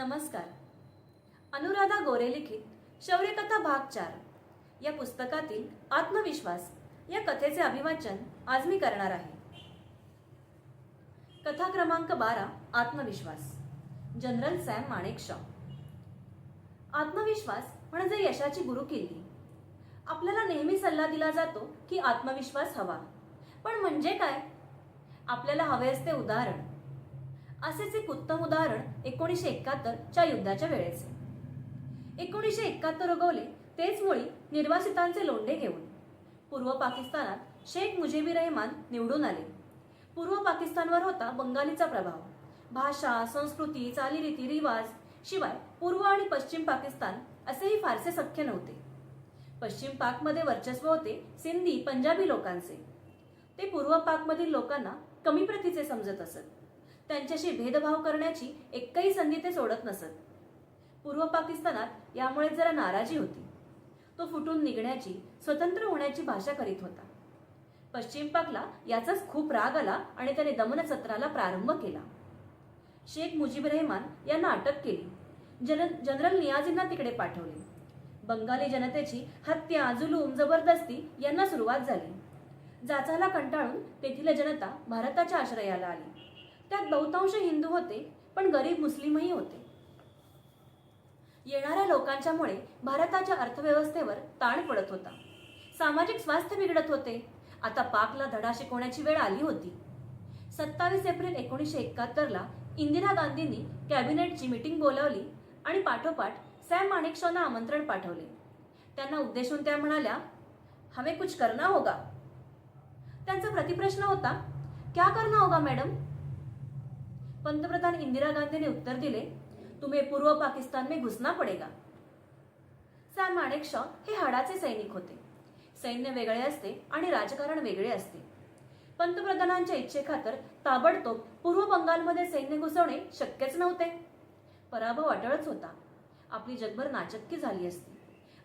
नमस्कार. अनुराधा गोरे लिखित शौर्यकथा भाग चार. या पुस्तकातील आत्मविश्वास या कथेचे अभिवाचन आज मी करणार आहे. कथा क्रमांक बारा आत्मविश्वास. General Sam Manekshaw. आत्मविश्वास म्हणजे यशाची गुरुकिल्ली. आपल्याला नेहमी सल्ला दिला जातो की आत्मविश्वास हवा. पण म्हणजे काय? आपल्याला हवे असते उदाहरण. असेच एक उत्तम उदाहरण एकोणीसशे एकाहत्तरच्या युद्धाच्या वेळेचे. एकोणीसशे एकाहत्तर उगवले तेच मुळी निर्वासितांचे लोंढे घेऊन. पूर्व पाकिस्तानात शेख मुजीबी रहमान निवडून आले. पूर्व पाकिस्तानवर होता बंगालीचा प्रभाव. भाषा संस्कृती चालीरीती रिवाज शिवाय पूर्व आणि पश्चिम पाकिस्तान असेही फारसे सख्य नव्हते. पश्चिम पाकमध्ये वर्चस्व होते सिंधी पंजाबी लोकांचे. ते पूर्व पाकमधील लोकांना कमी प्रतीचे समजत असत. त्यांच्याशी भेदभाव करण्याची एकही संधी ते सोडत नसत. पूर्व पाकिस्तानात यामुळे जरा नाराजी होती. तो फुटून निघण्याची स्वतंत्र होण्याची भाषा करीत होता. पश्चिम पाकला याचाच खूप राग आला आणि त्याने दमन सत्राला प्रारंभ केला. शेख मुजीब रहमान यांना अटक केली. जन जनरल नियाजींना तिकडे पाठवले. बंगाली जनतेची हत्या जुलूम जबरदस्ती यांना सुरुवात झाली. जाचाला कंटाळून तेथील जनता भारताच्या आश्रयाला आली. त्यात बहुतांश हिंदू होते पण गरीब मुस्लिमही होते. येणाऱ्या लोकांच्यामुळे भारताच्या अर्थव्यवस्थेवर ताण पडत होता. सामाजिक स्वास्थ्य बिघडत होते. आता पाकला धडा शिकवण्याची वेळ आली होती. सत्तावीस एप्रिल एकोणीसशे एकाहत्तरला इंदिरा गांधींनी कॅबिनेटची मीटिंग बोलावली आणि पाठोपाठ सॅम माणिकशॉना आमंत्रण पाठवले. त्यांना उद्देशून त्या म्हणाल्या हमें कुछ करना होगा. त्यांचा प्रतिप्रश्न होता क्या करना होगा मॅडम? पंतप्रधान इंदिरा गांधीने उत्तर दिले तुम्हें पूर्व पाकिस्तान में घुसना पडेगा. सॅम माणेकशॉ हे हाडाचे सैनिक होते. सैन्य वेगळे असते आणि राजकारण वेगळे असते. पंतप्रधानांच्या इच्छेखातर ताबडतोब पूर्व बंगालमध्ये सैन्य घुसवणे शक्यच नव्हते. पराभव अटळच होता. आपली जगभर नाचक्की झाली असती.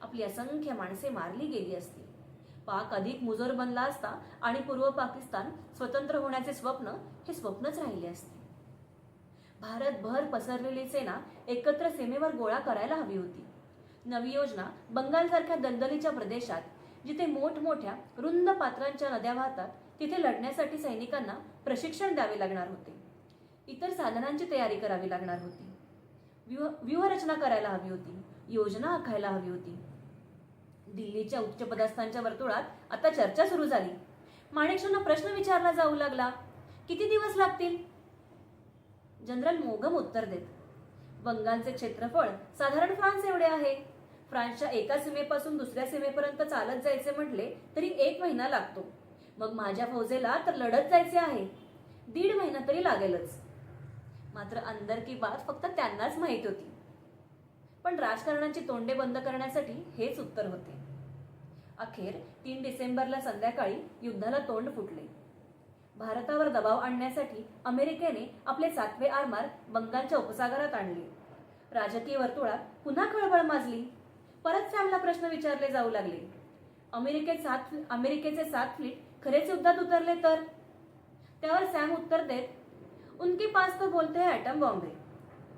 आपली असंख्य माणसे मारली गेली असती. पाक अधिक मुजोर बनला असता आणि पूर्व पाकिस्तान स्वतंत्र होण्याचे स्वप्न हे स्वप्नच राहिले असते. भारतभर पसरलेली सेना एकत्र सीमेवर गोळा करायला हवी होती. नवी योजना बंगालसारख्या दलदलीच्या प्रदेशात जिथे मोठमोठ्या रुंद पात्रांच्या नद्या वाहतात तिथे लढण्यासाठी सैनिकांना प्रशिक्षण द्यावे लागणार होते. इतर साधनांची तयारी करावी लागणार होती. व्यूह व्यूहरचना करायला हवी होती. योजना आखायला हवी होती. दिल्लीच्या उच्चपदस्थांच्या वर्तुळात आता चर्चा सुरू झाली. माणेकशॉंना प्रश्न विचारला जाऊ लागला. किती दिवस लागतील? जनरल मोगम उत्तर देत. बंगालचे क्षेत्रफळ साधारण फ्रान्स एवढे आहे. फ्रान्सच्या एका सीमेपासून दुसऱ्या सीमेपर्यंत चालत जायचे म्हटले तरी एक महिना लागतो. मग माझ्या फौजेला तर लढत जायचे आहे. दीड महिना तरी लागेलच. मात्र अंदर की बात फक्त त्यांनाच माहीत होती. पण राजकारणाची तोंडे बंद करण्यासाठी हेच उत्तर होते. अखेर तीन डिसेंबरला संध्याकाळी युद्धाला तोंड फुटले. भारतावर दबाव आणण्यासाठी अमेरिकेने आपले सातवे आरमार बंगालच्या उपसागरात आणले. राजकीय वर्तुळात पुन्हा खळबळ माजली. परत सॅमला प्रश्न विचारले जाऊ लागले. अमेरिकेत सात अमेरिकेचे सात फ्लीट खरेच युद्धात उतरले तर? त्यावर सॅम उत्तर देत उनके पास तो बोलते हैं एटम बॉम्ब है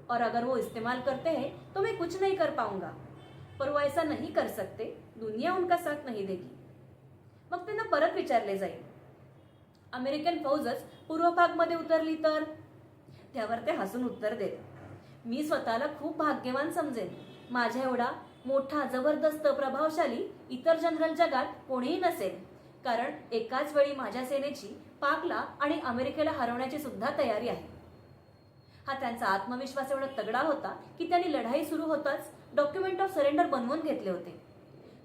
और अगर वो इस्तेमाल करते हैं तो मैं कुछ नहीं कर पाऊंगा. पर वो ऐसा नहीं कर सकते. दुनिया उनका साथ नहीं देगी. मग त्यांना परत विचारले जाईल. अमेरिकन फौजच पूर्व भागमध्ये उतरली तर? त्यावर ते हसून उत्तर देत मी स्वतःला खूप भाग्यवान समजेन. माझ्या एवढा मोठा जबरदस्त प्रभावशाली इतर जनरल जगात कोणीही नसेल. कारण एकाच वेळी माझ्या सेनेची पाकला आणि अमेरिकेला हरवण्याची सुद्धा तयारी आहे. हा त्यांचा आत्मविश्वास एवढा तगडा होता की त्यांनी लढाई सुरू होताच डॉक्युमेंट ऑफ सरेंडर बनवून घेतले होते.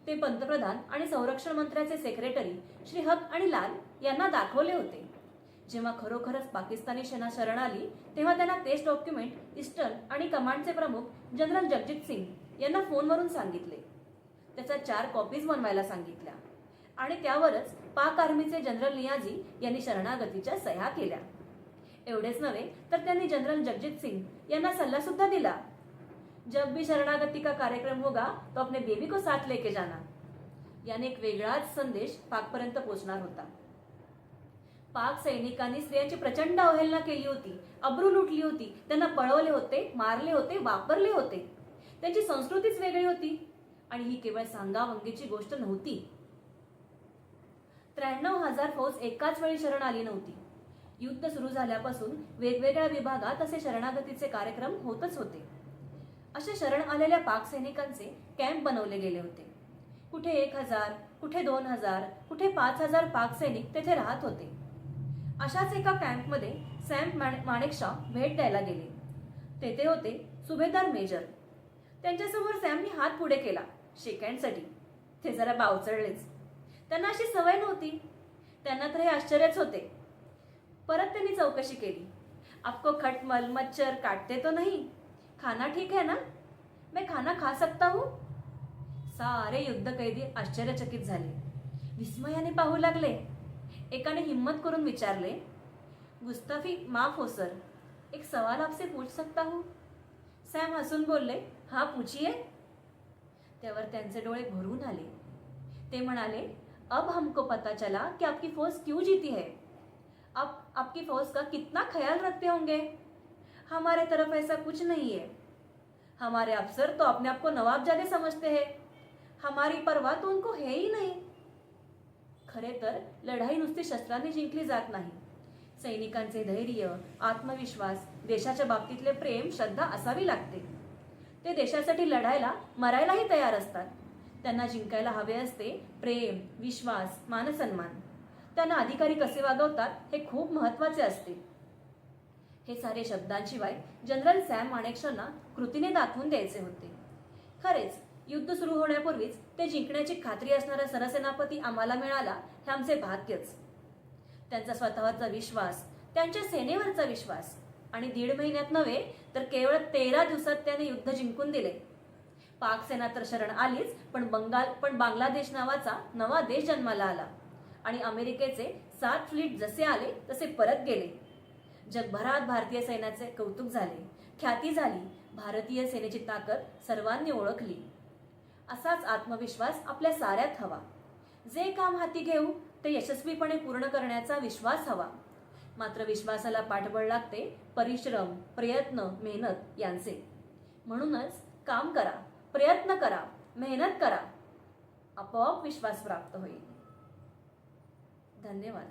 ते पंतप्रधान आणि संरक्षण मंत्र्याचे सेक्रेटरी श्री हक आणि लाल यांना दाखवले होते. जेव्हा खरोखरच पाकिस्तानी सेना शरण आली तेव्हा त्यांना तेच डॉक्युमेंट इस्टर्न आणि कमांडचे प्रमुख जनरल जगजित सिंग यांना फोनवरून सांगितले. त्याच्या चार कॉपीज बनवायला सांगितल्या. आणि त्यावरच पाक आर्मीचे जनरल नियाजी यांनी शरणागतीच्या सह्या केल्या. एवढेच नव्हे तर त्यांनी जनरल जगजित सिंग यांना सल्ला सुद्धा दिला. जब भी शरणागती का कार्यक्रम होगा तो अपने बेबी को साथ लेके जाना। याने एक वेगळाच संदेश पाकपर्यंत पोहोचणार होता. पाक सैनिकांनी स्त्रियांची प्रचंड अवहेलना केली होती अब्रू लुटली होती त्यांना पळवले होते मारले होते वापरले होते. त्यांची संस्कृतीच वेगळी होती आणि ही केवळ सांगावंगीची गोष्ट नव्हती. त्र्याण्णव हजार फौज एकाच वेळी शरण आली नव्हती. युद्ध सुरू झाल्यापासून वेगवेगळ्या विभागात असे शरणागतीचे कार्यक्रम होतच होते. अशा शरण आलेल्या पाक सैनिकांचे कॅम्प बनवले गेले होते. कुठे एक हजार कुठे दोन हजार कुठे पाच हजार पाक सैनिक तेथे राहत होते. अशाच एका कॅम्पमध्ये सॅम माणे- माणेकशॉ भेट द्यायला गेले. तेथे होते सुभेदार मेजर. त्यांच्यासमोर सॅमनी हात पुढे केला शेकँडसाठी ते जरा बावचळलेच. त्यांना अशी सवय नव्हती. त्यांना तर हे आश्चर्यच होते. परत त्यांनी चौकशी केली. आपको खटमल मच्छर काटते तो नाही. खाना ठीक है ना? मैं खाना खा सकता हूँ? सारे युद्ध कैदी आश्चर्यचकित झाले. विस्मयाने पाहू लागले. एकाने हिम्मत करून विचारले गुस्ताफी माफ हो सर. एक सवाल आपसे पूछ सकता हूँ? सॅम हसून बोलले हा पूछिए. त्यावर त्यांचे डोळे भरून आले. ते म्हणाले अब हमको पता चला कि आपकी फौज क्यों जीती है? आप आपकी फौज का कितना ख्याल रखते होंगे? हमारे तरफ ऐसा कुछ नहीं है। हमारे अफसर तो अपने आप को नवाबजादे समझते हैं। हमारी परवाह तो उनको है ही नहीं। खरे तर लढाई नुसती शस्त्रांनी जिंकली जात नाही। सैनिकांचे धैर्य आत्मविश्वास देशाच्या बाबतीतले प्रेम श्रद्धा असावी लागते. ते देशासाठी लढायला मरायलाही तयार असतात. त्यांना जिंकायला हवे असते प्रेम विश्वास मानसन्मान. त्यांना अधिकारी कसे वागवतात हे खूप महत्त्वाचे असते. हे सारे शब्दांशिवाय जनरल सॅम माणेकशॉंना कृतीने दाखवून द्यायचे होते. खरेच युद्ध सुरू होण्यापूर्वीच ते जिंकण्याची खात्री असणारा सरसेनापती आम्हाला मिळाला हे आमचे भाग्यच. त्यांचा स्वतःवरचा विश्वास त्यांच्या सेनेवरचा विश्वास आणि दीड महिन्यात नव्हे तर केवळ तेरा दिवसात त्याने युद्ध जिंकून दिले. पाक सेना तर शरण आलीच पण बंगाल पण बांगलादेश नावाचा नवा देश जन्माला आला आणि अमेरिकेचे सात फ्लीट जसे आले तसे परत गेले. जगभरात भारतीय सैन्याचे कौतुक झाले ख्याती झाली भारतीय सेनेची ताकद सर्वांनी ओळखली. असाच आत्मविश्वास आपल्या साऱ्यात हवा. जे काम हाती घेऊ ते यशस्वीपणे पूर्ण करण्याचा विश्वास हवा. मात्र विश्वासाला पाठबळ लागते परिश्रम प्रयत्न मेहनत यांचे. म्हणूनच काम करा प्रयत्न करा मेहनत करा. आपोआप विश्वास प्राप्त होईल. धन्यवाद.